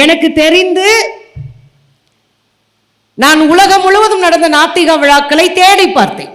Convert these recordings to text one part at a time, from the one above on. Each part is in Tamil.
எனக்கு தெரிந்து நான் உலகம் முழுவதும் நடந்த நாத்திக விழாக்களை தேடி பார்த்தேன்.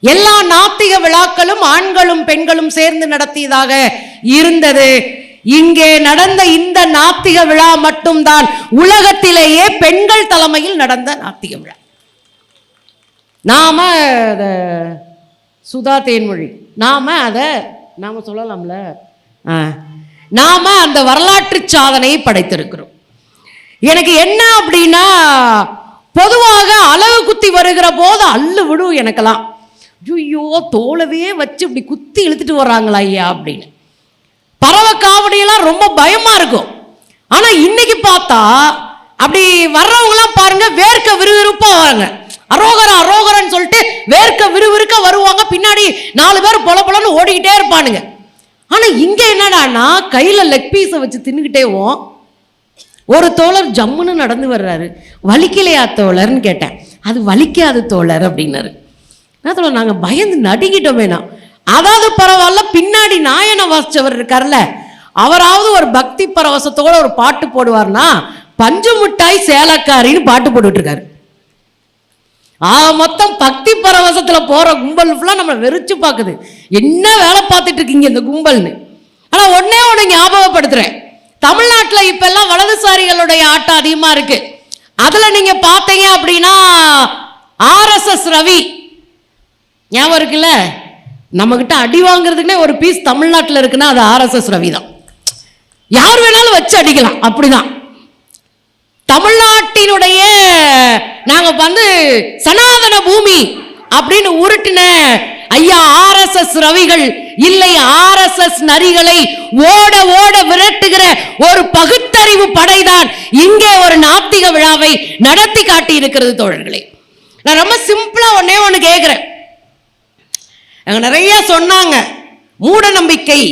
எல்லா நாத்திக விழாக்களும் ஆண்களும் பெண்களும் சேர்ந்து நடத்தியதாக இருந்தது. இங்கே நடந்த இந்த நாத்திக விழா மட்டும்தான் உலகத்திலேயே பெண்கள் தலைமையில் நடந்த நாத்திக விழா. நாம சுதா தேன்மொழி நாம அதை நாம சொல்லலாம்ல? ஆ. நாம அந்த வரலாற்று சாதனையை படைத்திருக்கிறோம். எனக்கு என்ன அப்படின்னா பொதுவாக அளவு குத்தி வருகிற போது அள்ளு விடும் எனக்கெல்லாம். ஐயோ தோலவே வச்சு இப்படி குத்தி இழுத்துட்டு வர்றாங்களா ஐயா அப்படின்னு. பறவை காவடியெல்லாம் ரொம்ப பயமா இருக்கும். ஆனா இன்னைக்கு பார்த்தா அப்படி வர்றவங்கலாம் பாருங்க வேர்க்க விறுவிறுப்பா வராங்க. அரோகரா அரோகரன்னு சொல்லிட்டு வேர்க்க விறுவிறுக்க வருவாங்க. பின்னாடி நாலு பேர் பொல பொலன்னு ஓடிக்கிட்டே இருப்பானுங்க. ஆனால் இங்கே என்னடானா கையில் லெக் பீஸை வச்சு தின்னுக்கிட்டேவோம் ஒரு தோழர் ஜம்முன்னு நடந்து வர்றாரு. வலிக்கலையா தோழர்னு கேட்டேன். அது வலிக்காது தோழர் அப்படின்னாரு. என்ன தோழர் நாங்கள் பயந்து நடுங்கிட்டோமேனா அதாவது பரவாயில்ல பின்னாடி நாயனை வாசிச்சவர் இருக்கார்ல. அவராவது ஒரு பக்தி பரவசத்தோட ஒரு பாட்டு போடுவார்னா பஞ்சு மிட்டாய் சேலக்காரின்னு பாட்டு போட்டுட்ருக்காரு ஆக மொத்தம் பக்தி பரவசத்தில் போகிற கும்பல் ஃபுல்லாக நம்மளை வெறிச்சு பார்க்குது என்ன வேலை பார்த்துட்டு இருக்கீங்க இந்த கும்பல்னு? ஆனால் ஒன்றே ஒன்று ஞாபகப்படுத்துகிறேன் தமிழ்நாட்டில் இப்போல்லாம் வலதுசாரிகளுடைய ஆட்டம் அதிகமாக இருக்குது அதில் நீங்கள் பார்த்தீங்க அப்படின்னா ஆர்எஸ்எஸ் ரவி. ஞாபகம் இருக்குல்ல? நம்மக்கிட்ட அடி வாங்குறதுக்குனே ஒரு பீஸ் தமிழ்நாட்டில் இருக்குன்னா அது ஆர்எஸ்எஸ் ரவி தான் யார் வேணாலும் வச்சு அடிக்கலாம். அப்படிதான். தமிழ்நாட்டினுடைய நாங்க வந்து சனாதன பூமி அப்படின்னு உருட்டின ஐயா ஆர்எஸ்எஸ் ரவிகள் இல்லை ஆர்எஸ்எஸ் நரிகளை ஓட ஓட விரட்டுகிற ஒரு பகுத்தறிவு படைதான் இங்கே ஒரு நாத்திக விழாவை நடத்தி காட்டி இருக்கிறது தோழர்களே. நான் ரொம்ப சிம்பிளா ஒன்னே ஒன்று கேட்குறேன் அங்கே நிறைய சொன்னாங்க. மூட நம்பிக்கை.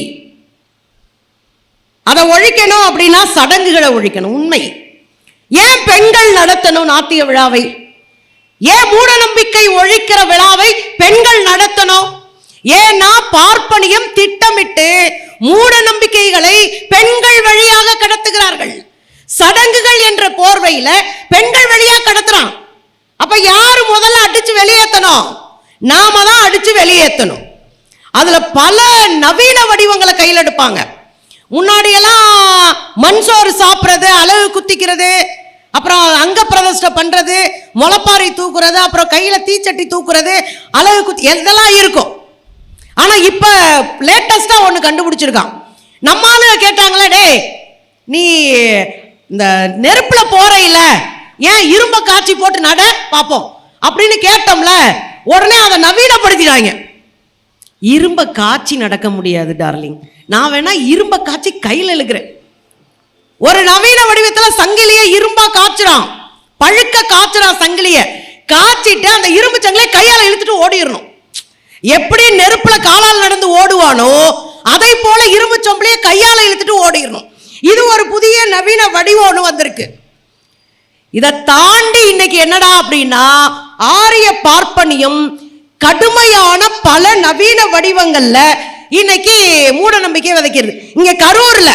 அதை ஒழிக்கணும் அப்படின்னா சடங்குகளை ஒழிக்கணும். உண்மை. ஏன் பெண்கள் நடத்தணும் நாட்டிய விழாவை? ஏன் மூட நம்பிக்கை ஒழிக்கிற விழாவை பெண்கள் நடத்தணும்? ஏன்னா பார்ப்பனியம் திட்டமிட்டு மூட நம்பிக்கைகளை பெண்கள் வழியாக கடத்துகிறார்கள். சடங்குகள் என்ற போர்வையில பெண்கள் வழியா கடத்துறான். அப்ப யாரு முதல்ல அடிச்சு வெளியேற்றணும் நாம தான் அடிச்சு வெளியேற்றணும் அதுல பல நவீன வடிவங்களை கையில் எடுப்பாங்க. முன்னாடியெல்லாம் மண் சோறு சாப்பிட்றது அழகு குத்திக்கிறது அப்புறம் அங்க பிரதிஷ்டை பண்றது முளப்பாறை தூக்குறது அப்புறம் கையில தீச்சட்டி தூக்குறது அழகு குத்து இதெல்லாம் இருக்கும். ஆனா இப்ப லேட்டஸ்டா ஒண்ணு கண்டுபிடிச்சிருக்கான். நம்ம ஆளுங்க கேட்டாங்களே டே நீ இந்த நெருப்புல போற இல்ல ஏன் இரும்ப காட்சி போட்டு நட பாப்போம். அப்படின்னு கேட்டோம்ல உடனே அதை நவீனப்படுத்திட்டாங்க. இரும்ப காட்சி நடக்க முடியாது டார்லிங் நான் வேணா இரும்ப காய்ச்சி கையில் இழுக்கிறேன். ஒரு நவீன வடிவத்துல சங்கிலிய இரும்பா காய்ச்சுறான் பழுக்க காய்ச்சிறான் சங்கிலிய. காய்ச்சிட்டு அந்த இரும்பு சங்கிலியை கையால இழுத்துட்டு ஓடிடணும். எப்படி நெருப்புல காலால் நடந்து ஓடுவானோ அதை போல இரும்பு சொம்பளைய கையால இழுத்துட்டு ஓடிடணும். இது ஒரு புதிய நவீன வடிவம் ஒன்று வந்திருக்கு. இதை தாண்டி இன்னைக்கு என்னடா அப்படின்னா ஆரிய பார்ப்பனியம் கடுமையான பல நவீன வடிவங்கள்ல இன்னைக்கு மூட நம்பிக்கை விதைக்கிறது. இங்க கரூர்ல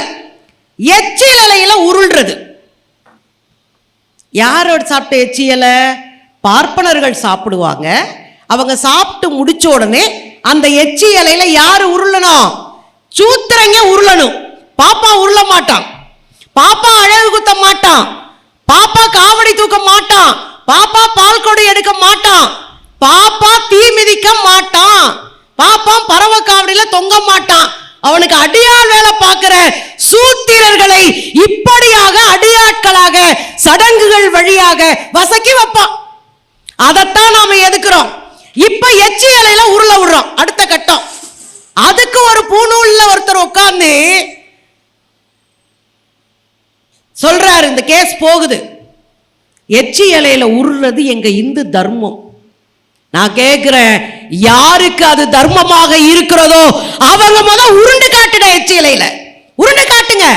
எச்சில் இலையில உருள்றது. யாரோட சாப்பிட்ட எச்சி இலை பார்ப்பனர்கள் சாப்பிடுவாங்க. அவங்க சாப்பிட்டு முடிச்ச உடனே அந்த எச்சி இலையில யாரு உருளணும்? சூத்திரங்க உருளணும். பாப்பா உருள மாட்டான். பாப்பா அழகு குத்த மாட்டான். பாப்பா காவடி தூக்க மாட்டான். பாப்பா பால் கொடை எடுக்க மாட்டான். பாப்பா தீ மிதிக்க மாட்டான். பாப்பா பறவை காவடியில தொங்க மாட்டான். அவனுக்கு அடியாள் வேலை பார்க்கிற சூத்திரர்களை இப்படியாக அடியாட்களாக சடங்குகள் வழியாக வசக்கி வைப்பான். அதைத்தான் நாம எதுக்குறோம்? இப்ப எச்சி இலையில உருள விடுறோம் அடுத்த கட்டம். அதுக்கு ஒரு பூணூல்ல ஒருத்தர் உட்கார்ந்து சொல்றாரு இந்த கேஸ் போகுது. எச்சி இலையில உருறது எங்க இந்து தர்மம். நான் கேட்கிறேன் யாருக்கு அது தர்மமாக இருக்கிறதோ அவங்க முத உருண்டு காட்டுட எச்சிலையில் உருண்டு காட்டுங்க.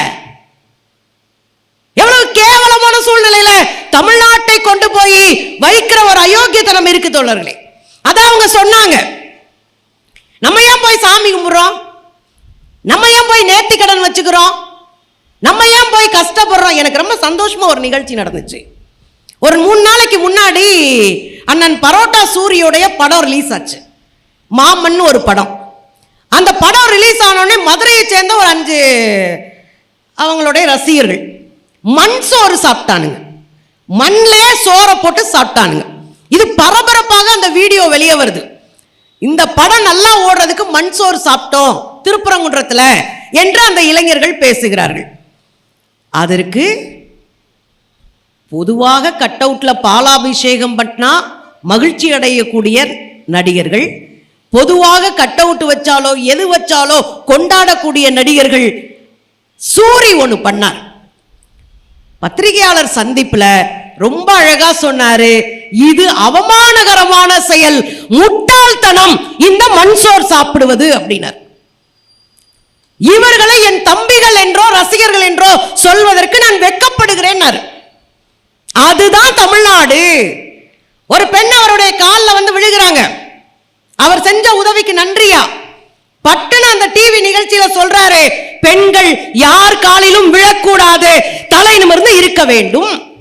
எவ்வளவு கேவலமான சூழ்நிலையில தமிழ்நாட்டை கொண்டு போய் வைக்கிற ஒரு அயோக்கியத்தனம் இருக்கு தோழர்களே. அதான் அவங்க சொன்னாங்க. நம்ம ஏன் போய் சாமி கும்பிடுறோம்? நம்ம ஏன் போய் நேர்த்தி கடன் வச்சுக்கிறோம்? நம்ம ஏன் போய் கஷ்டப்படுறோம்? எனக்கு ரொம்ப சந்தோஷமா ஒரு நிகழ்ச்சி நடந்துச்சு. ஒரு மூணு நாளைக்கு முன்னாடி அண்ணன் பரோட்டா சூரியோடைய படம் ரிலீஸ் ஆச்சு. மாமன் ஒரு படம். அந்த படம் ரிலீஸ் ஆனோடனே மதுரையை சேர்ந்த ஒரு அஞ்சு அவங்களுடைய ரசிகர்கள். மண் சோறு சாப்பிட்டானுங்க. மண்ணில் சோறை போட்டு சாப்பிட்டானுங்க. இது பரபரப்பாக அந்த வீடியோ வெளியே வருது. இந்த படம் நல்லா ஓடுறதுக்கு மண் சோறு சாப்பிட்டோம் திருப்பரங்குன்றத்தில் என்று அந்த இளைஞர்கள் பேசுகிறார்கள். அதற்கு பொதுவாக கட் அவுட்ல பாலாபிஷேகம் பண்ணா மகிழ்ச்சி அடையக்கூடிய நடிகர்கள். பொதுவாக கட் அவுட் வச்சாலோ எது வச்சாலோ கொண்டாடக்கூடிய நடிகர்கள் சூரி ஒன்று பண்ணார். பத்திரிகையாளர் சந்திப்பில் ரொம்ப அழகா சொன்னாரு இது அவமானகரமான செயல் முட்டாள்தனம் இந்த மண்சோர் சாப்பிடுவது அப்படின்னார். இவர்களை என் தம்பிகள் என்றோ ரசிகர்கள் என்றோ சொல்வதற்கு நான் வெக்கப்படுகிறேன் அதுதான் தமிழ்நாடு. ஒரு பெண் அவருடைய காலில் வந்து விழுகிறாங்க. அவர் செஞ்ச உதவிக்கு நன்றியா? பட்டுன்னு அந்த டிவி நிகழ்ச்சியில சொல்றாரு பெண்கள் யார் காலிலும் விழக்கூடாது தலை நிமிர்ந்து இருக்க வேண்டும்.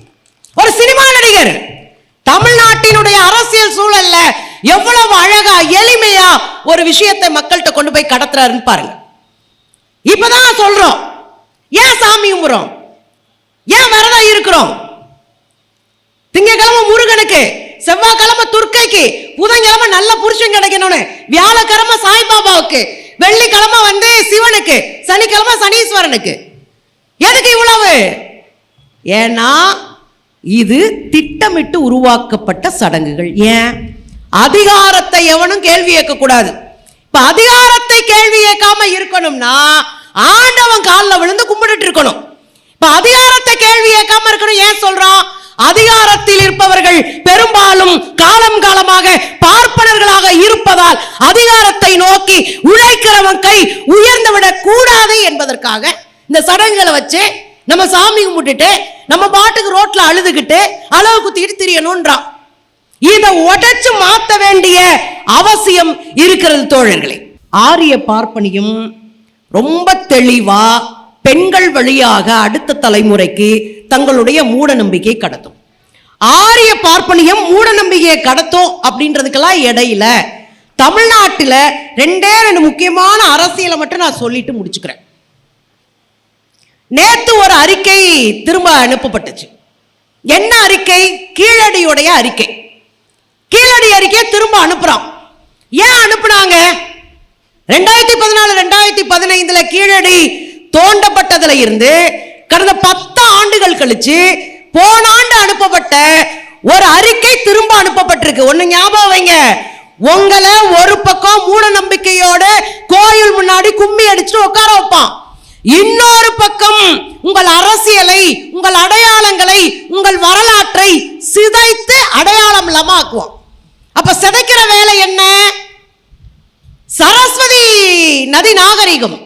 ஒரு சினிமா நடிகர் தமிழ்நாட்டினுடைய அரசியல் சூழல்ல எவ்வளவு அழகா எளிமையா ஒரு விஷயத்தை மக்கள்கிட்ட கொண்டு போய் கடத்துறாருன்னு பாருங்க. இப்பதான் சொல்றோம் ஏன் சாமி கும்புறோம்? ஏன் விரதம் இருக்கிறோம்? திங்கக்கிழமை முருகனுக்கு செவ்வாய்க்கிழமை துர்க்கைக்கு புதன்கிழமை நல்ல புருஷன் கிடைக்கணும்னு வியாழக்கிழமை சாய்பாபாவுக்கு வெள்ளிக்கிழமை வந்து சிவனுக்கு சனிக்கிழமை சனீஸ்வரனுக்கு. எதுக்கு இவ்வளவு? ஏன்னா இது திட்டமிட்டு உருவாக்கப்பட்ட சடங்குகள். ஏன்? அதிகாரத்தை எவனும் கேள்வி கேட்கக்கூடாது இப்ப அதிகாரத்தை கேள்வி கேட்காம இருக்கணும்னா ஆண்டவன் காலில் விழுந்து கும்பிட்டுட்டு இருக்கணும். இப்ப அதிகாரத்தை கேள்வி கேட்காம இருக்கணும். ஏன் சொல்றான் அதிகாரத்தில் இருப்பவர்கள் பெரும்பாலும் காலம் காலமாக பார்ப்பனர்களாக இருப்பதால் அதிகாரத்தை நோக்கி உழைக்கிறவன் கை உயர்ந்துவிடக் கூடாது என்பதற்காக இந்த சடங்குகளை வச்சு நம்ம சாமி கும்பிட்டுட்டு நம்ம பாட்டுக்கு ரோட்ல அழுதுகிட்டு அளவு குத்திக்கிட்டு திரியணும்ன்றான் இதை உடைச்சு மாத்த வேண்டிய அவசியம் இருக்கிறது தோழர்களே. ஆரிய பார்ப்பனியும் ரொம்ப தெளிவா பெண்கள் வழியாக அடுத்த தலைமுறைக்கு தங்களுடைய மூட நம்பிக்கை கடத்தும். ஆரிய பார்ப்பனியம் மூட நம்பிக்கையை கடத்தும் அப்படின்றதுக்கெல்லாம் இடையில தமிழ்நாட்டில் ரெண்டே ரெண்டு முக்கியமான அரசியலை மட்டும் நான் சொல்லிட்டு முடிச்சுக்கிறேன். நேத்து ஒரு அறிக்கை திரும்ப அனுப்பப்பட்டுச்சு. என்ன அறிக்கை? கீழடியுடைய அறிக்கை. கீழடி அறிக்கையை திரும்ப அனுப்புறான். ஏன் அனுப்புனாங்க? ரெண்டாயிரத்தி பதினாலு ரெண்டாயிரத்தி பதினைந்துல கீழடி தோண்டப்பட்டதுல இருந்து கடந்த பத்து ஆண்டுகள் கழிச்சு போன ஆண்டு அனுப்பப்பட்ட ஒரு அறிக்கை திரும்ப அனுப்பப்பட்டிருக்கு. ஒண்ணு ஞாபகம் வைங்க. உங்களை ஒரு பக்கம் மூட நம்பிக்கையோட கோயில் முன்னாடி கும்மி அடிச்சுட்டு உட்கார வைப்பான். இன்னொரு பக்கம் உங்கள் அரசியலை உங்கள் அடையாளங்களை உங்கள் வரலாற்றை சிதைத்து அடையாளம் இல்லாம ஆக்குவோம் அப்ப சிதைக்கிற வேலை என்ன? சரஸ்வதி நதி நாகரிகம்.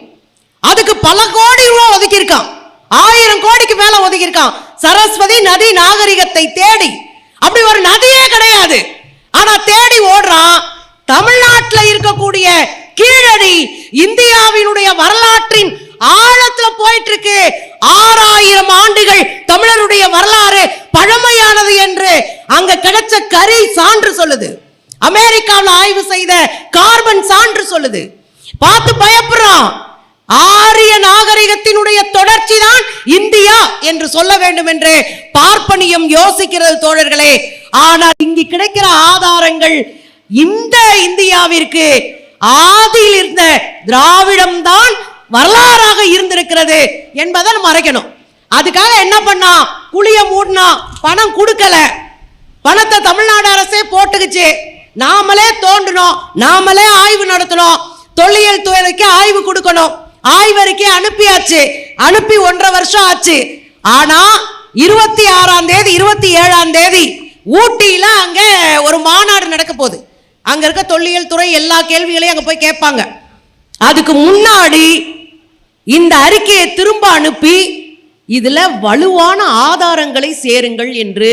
பல கோடி ரூபா ஒதுக்கியிருக்கான். ஆயிரம் கோடிக்கு மேல ஒதுக்கியிருக்கான். சரஸ்வதி நதி நாகரிகத்தை தேடி. அப்படி ஒரு நதியே கிடையாது. ஆனா தேடி ஓடுறான். தமிழ்நாட்டில் இருக்கக்கூடிய கீழடி இந்தியாவினுடைய வரலாற்றின் ஆழத்துல போயிட்டு இருக்கு ஆறாயிரம் ஆண்டுகள் தமிழருடைய வரலாறு பழமையானது என்று அங்க கிடைச்ச கரி சான்று சொல்லுது. அமெரிக்காவில் ஆய்வு செய்த கார்பன் சான்று சொல்லுது. பார்த்து பயப்படுறான். ஆரிய நாகரிகத்தினுடைய தொடர்ச்சி தான் இந்தியா என்று சொல்ல வேண்டும் என்று பார்ப்பனியம் யோசிக்கிறது தோழர்களே. ஆனால் இங்கு கிடைக்கிற ஆதாரங்கள் இந்த இந்தியாவிற்கு ஆதியில் இருந்த திராவிடம் தான் வரலாறாக இருந்திருக்கிறது என்பதை மறைக்கணும். அதுக்காக என்ன பண்ணா? குழிய மூடினா பணம் கொடுக்கல. பணத்தை தமிழ்நாடு அரசே போட்டுக்குச்சு. நாமளே தோண்டணும் நாமளே ஆய்வு நடத்தணும் தொல்லியல் துறைக்கு ஆய்வு கொடுக்கணும். ஆய்வறிக்கை அனுப்பியாச்சு. அனுப்பி ஒன்றரை வருஷம் ஆச்சு. ஆனா இருபத்தி ஆறாம் தேதி இருபத்தி ஏழாம் தேதி ஊட்டியில அங்க ஒரு மாநாடு நடக்க போகுது. அங்க இருக்க தொல்லியல் துறை எல்லா கேள்விகளையும் அங்க போய் கேட்பாங்க. அதுக்கு முன்னாடி இந்த அறிக்கையை திரும்ப அனுப்பி இதுல வலுவான ஆதாரங்களை சேருங்கள் என்று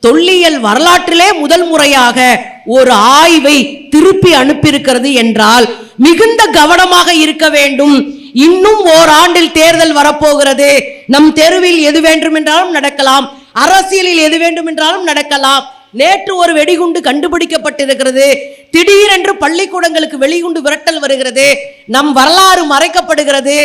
தொல்லியல் வரலாற்றிலே முதல் முறையாக ஒரு ஆய்வை திருப்பி அனுப்பியிருக்கிறது என்றால் மிகுந்த கவனமாக இருக்க வேண்டும். இன்னும் ஓராண்டில் தேர்தல் வரப்போகிறது. நம் தெருவில் எது வேண்டுமென்றாலும் நடக்கலாம். அரசியலில் எது வேண்டுமென்றாலும் நடக்கலாம். நேற்று ஒரு வெடிகுண்டு கண்டுபிடிக்கப்பட்டிருக்கிறது. திடீரென்று பள்ளிக்கூடங்களுக்கு வெளிகுண்டு விரட்டல் வருகிறது. நம் வரலாறு மறைக்கப்படுகிறது.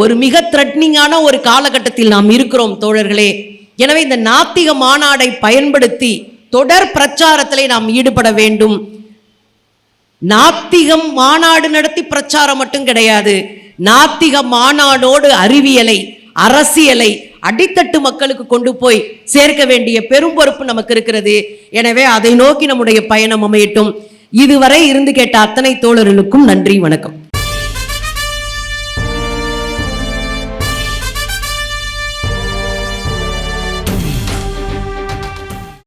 ஒரு மிக த்ரெட்னிங்கான ஒரு காலகட்டத்தில் நாம் இருக்கிறோம் தோழர்களே. எனவே இந்த நாத்திக மாநாடை பயன்படுத்தி தொடர் பிரச்சாரத்திலே நாம் ஈடுபட வேண்டும். நாத்திகம் மாநாடு நடத்தி பிரச்சாரம் மட்டும் கிடையாது. நாத்திக மாநாடோடு அறிவியலை அரசியலை அடித்தட்டு மக்களுக்கு கொண்டு போய் சேர்க்க வேண்டிய பெரும் பொறுப்பு நமக்கு இருக்கிறது. எனவே அதை நோக்கி நம்முடைய பயணம் அமையட்டும். இதுவரை இருந்து கேட்ட அத்தனை தோழர்களுக்கும் நன்றி வணக்கம்.